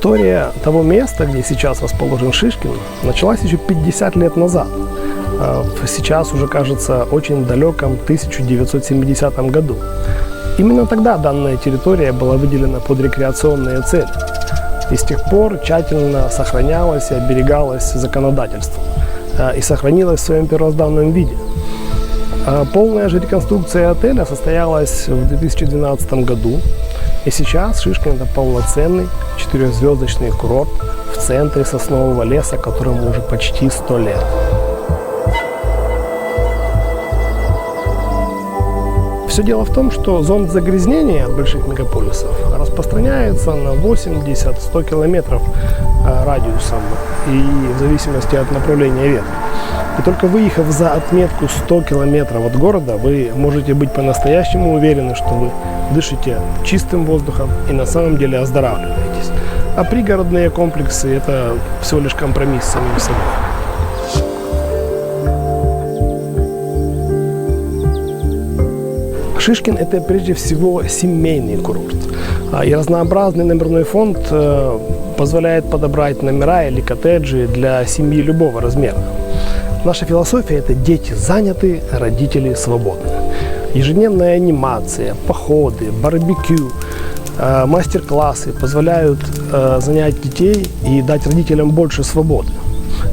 История того места, где сейчас расположен Шишкин, началась еще 50 лет назад. А, Сейчас уже кажется очень далеком 1970 году. Именно тогда данная территория была выделена под рекреационные цели. И с тех пор тщательно сохранялась и оберегалась законодательством а, и сохранилась в своем первозданном виде. А Полная же реконструкция отеля состоялась в 2012 году. И сейчас Шишкин это полноценный четырехзвездочный курорт в центре соснового леса, которому уже почти 100 лет. Все дело в том, что зона загрязнения от больших мегаполисов распространяется на 80-100 километров э, радиусом и в зависимости от направления ветра. И только выехав за отметку 100 километров от города, вы можете быть по-настоящему уверены, что вы дышите чистым воздухом и на самом деле оздоравливаетесь. А пригородные комплексы – это всего лишь компромисс с самим собой. Шишкин – это прежде всего семейный курорт. А, И разнообразный номерной фонд э, позволяет подобрать номера или коттеджи для семьи любого размера. Наша философия – это дети заняты, родители свободны. Ежедневная анимация, походы, барбекю, э, мастер-классы позволяют э, занять детей и дать родителям больше свободы.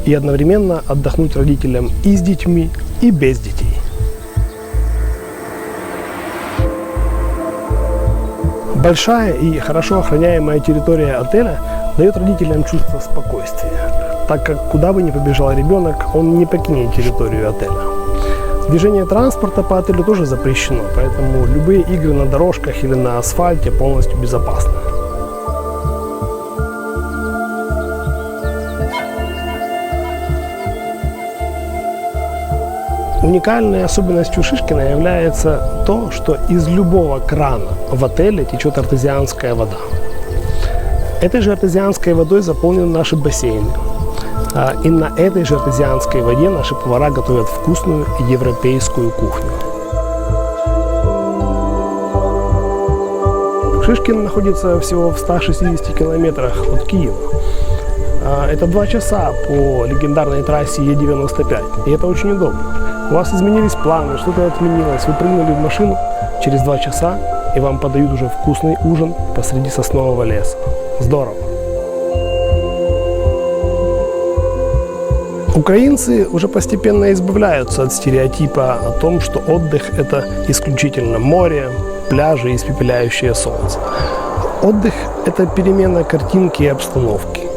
И одновременно отдохнуть родителям и с детьми, и без детей. Большая и хорошо охраняемая территория отеля дает родителям чувство спокойствия, так как куда бы ни побежал ребенок, он не покинет территорию отеля. Движение транспорта по отелю тоже запрещено, поэтому любые игры на дорожках или на асфальте полностью безопасны. Уникальной особенностью Шишкина является то, что из любого крана в отеле течет артезианская вода. Этой же артезианской водой заполнены наши бассейны. А, И на этой же артезианской воде наши повара готовят вкусную европейскую кухню. Шишкин находится всего в 160 километрах от Киева. А, Это два часа по легендарной трассе Е95. И это очень удобно. У вас изменились планы, что-то отменилось. Вы прыгнули в машину через два часа, и вам подают уже вкусный ужин посреди соснового леса. Здорово. Украинцы уже постепенно избавляются от стереотипа о том, что отдых – это исключительно море, пляжи и испепеляющее солнце. Отдых – это перемена картинки и обстановки.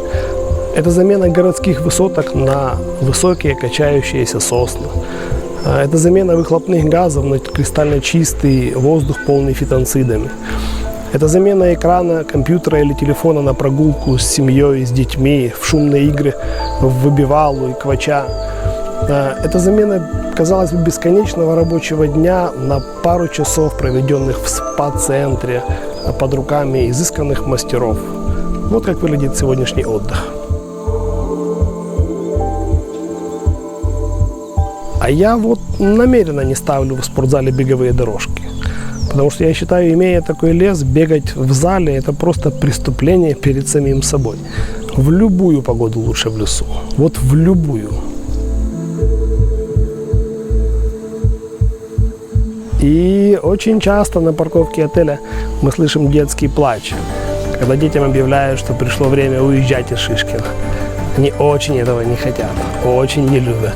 Это замена городских высоток на высокие качающиеся сосны. А, Это замена выхлопных газов на кристально чистый воздух, полный фитонцидами. Это замена экрана компьютера или телефона на прогулку с семьей, с детьми, в шумные игры, в выбивалу и квача. А, Это замена, казалось бы, бесконечного рабочего дня на пару часов, проведенных в спа-центре а, под руками изысканных мастеров. Вот как выглядит сегодняшний отдых. А я вот намеренно не ставлю в спортзале беговые дорожки. Потому что я считаю, имея такой лес, бегать в зале – это просто преступление перед самим собой. В любую погоду лучше в лесу. Вот в любую. И очень часто на парковке отеля мы слышим детский плач, когда детям объявляют, что пришло время уезжать из Шишкина. Они очень этого не хотят, очень не любят.